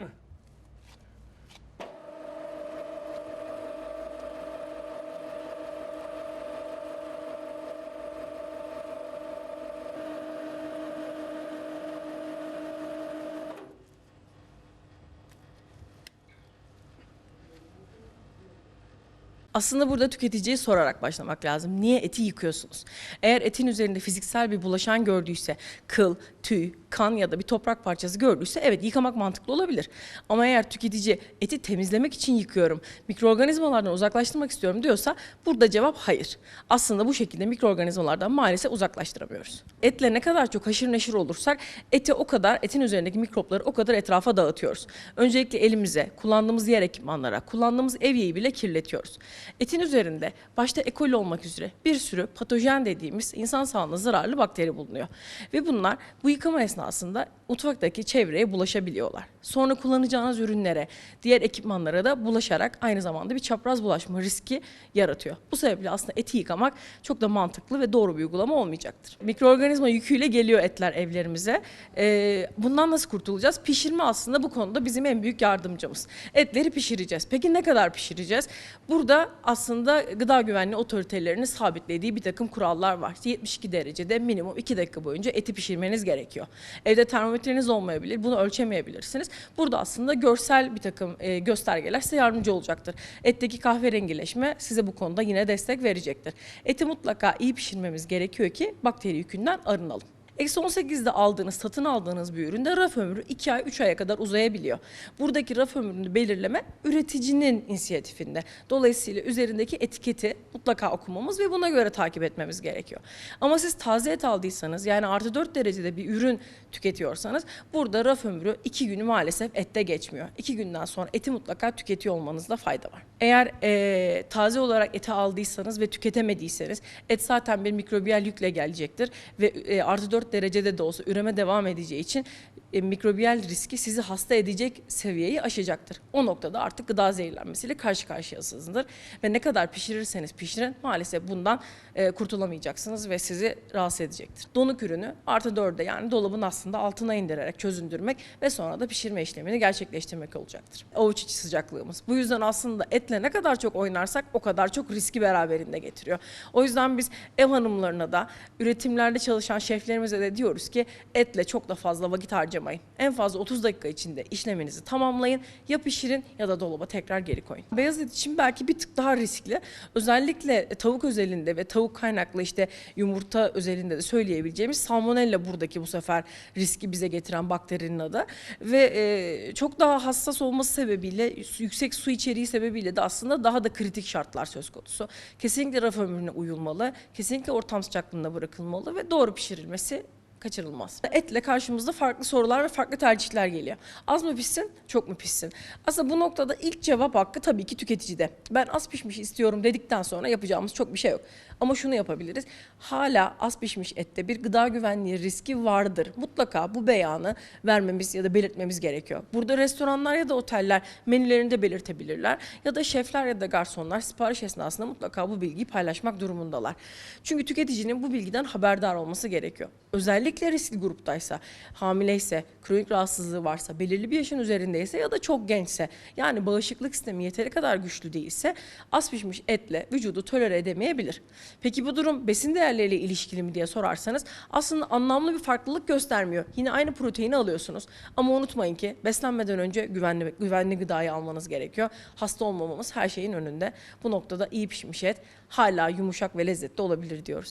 Ugh. Aslında burada tüketiciye sorarak başlamak lazım. Niye eti yıkıyorsunuz? Eğer etin üzerinde fiziksel bir bulaşan gördüyse, kıl, tüy, kan ya da bir toprak parçası gördüyse evet yıkamak mantıklı olabilir. Ama eğer tüketici eti temizlemek için yıkıyorum, mikroorganizmalardan uzaklaştırmak istiyorum diyorsa burada cevap hayır. Aslında bu şekilde mikroorganizmalardan maalesef uzaklaştıramıyoruz. Etle ne kadar çok haşır neşir olursak eti o kadar, etin üzerindeki mikropları o kadar etrafa dağıtıyoruz. Öncelikle elimize, kullandığımız diğer ekipmanlara, kullandığımız evyeyi bile kirletiyoruz. Etin üzerinde başta E. coli olmak üzere bir sürü patojen dediğimiz insan sağlığına zararlı bakteri bulunuyor. Ve bunlar bu yıkama esnasında mutfaktaki çevreye bulaşabiliyorlar. Sonra kullanacağınız ürünlere, diğer ekipmanlara da bulaşarak aynı zamanda bir çapraz bulaşma riski yaratıyor. Bu sebeple aslında eti yıkamak çok da mantıklı ve doğru bir uygulama olmayacaktır. Mikroorganizma yüküyle geliyor etler evlerimize. Ee, bundan nasıl kurtulacağız? Pişirme aslında bu konuda bizim en büyük yardımcımız. Etleri pişireceğiz. Peki ne kadar pişireceğiz? Burada aslında gıda güvenliği otoritelerinin sabitlediği bir takım kurallar var. 72 derecede minimum 2 dakika boyunca eti pişirmeniz gerekiyor. Evde termometreniz olmayabilir, bunu ölçemeyebilirsiniz. Burada aslında görsel bir takım e, göstergeler size yardımcı olacaktır. Etteki kahverengileşme size bu konuda yine destek verecektir. Eti mutlaka iyi pişirmemiz gerekiyor ki bakteri yükünden arınalım. Eksi 18'de aldığınız, satın aldığınız bir üründe raf ömrü 2 ay, 3 aya kadar uzayabiliyor. Buradaki raf ömrünü belirleme üreticinin inisiyatifinde. Dolayısıyla üzerindeki etiketi mutlaka okumamız ve buna göre takip etmemiz gerekiyor. Ama siz taze et aldıysanız yani artı 4 derecede bir ürün tüketiyorsanız burada raf ömrü 2 günü maalesef ette geçmiyor. 2 günden sonra eti mutlaka tüketiyor olmanızda fayda var. Eğer eee, taze olarak eti aldıysanız ve tüketemediyseniz et zaten bir mikrobiyal yükle gelecektir ve e, artı 4 derecede de olsa üreme devam edeceği için e, mikrobiyal riski sizi hasta edecek seviyeyi aşacaktır. O noktada artık gıda zehirlenmesiyle karşı karşıyasınızdır ve ne kadar pişirirseniz pişirin maalesef bundan e, kurtulamayacaksınız ve sizi rahatsız edecektir. Donuk ürünü artı 4'e yani dolabın aslında altına indirerek çözündürmek ve sonra da pişirme işlemini gerçekleştirmek olacaktır. Avuç içi sıcaklığımız. Bu yüzden aslında etle ne kadar çok oynarsak o kadar çok riski beraberinde getiriyor. O yüzden biz ev hanımlarına da üretimlerde çalışan şeflerimize de diyoruz ki etle çok da fazla vakit harcamayın. En fazla 30 dakika içinde işleminizi tamamlayın. Ya pişirin ya da dolaba tekrar geri koyun. Beyaz et için belki bir tık daha riskli. Özellikle tavuk özelinde ve tavuk kaynaklı işte yumurta özelinde de söyleyebileceğimiz salmonella buradaki bu sefer riski bize getiren bakterinin adı. Ve e, çok daha hassas olması sebebiyle yüksek su içeriği sebebiyle de aslında daha da kritik şartlar söz konusu. Kesinlikle raf ömrüne uyulmalı, kesinlikle ortam sıcaklığında bırakılmalı ve doğru pişirilmesi kaçırılmaz. Etle karşımızda farklı sorular ve farklı tercihler geliyor. Az mı pişsin, çok mu pişsin? Aslında bu noktada ilk cevap hakkı tabii ki tüketicide. Ben az pişmiş istiyorum dedikten sonra yapacağımız çok bir şey yok. Ama şunu yapabiliriz. Hala az pişmiş ette bir gıda güvenliği riski vardır. Mutlaka bu beyanı vermemiz ya da belirtmemiz gerekiyor. Burada restoranlar ya da oteller menülerinde belirtebilirler. Ya da şefler ya da garsonlar sipariş esnasında mutlaka bu bilgiyi paylaşmak durumundalar. Çünkü tüketicinin bu bilgiden haberdar olması gerekiyor. Özellikle riskli gruptaysa, hamileyse, kronik rahatsızlığı varsa, belirli bir yaşın üzerindeyse ya da çok gençse, yani bağışıklık sistemi yeteri kadar güçlü değilse az pişmiş etle vücudu tolere edemeyebilir. Peki bu durum besin değerleriyle ilişkili mi diye sorarsanız aslında anlamlı bir farklılık göstermiyor. Yine aynı proteini alıyorsunuz ama unutmayın ki beslenmeden önce güvenli güvenli gıdayı almanız gerekiyor. Hasta olmamamız her şeyin önünde. Bu noktada iyi pişmiş et hala yumuşak ve lezzetli olabilir diyoruz.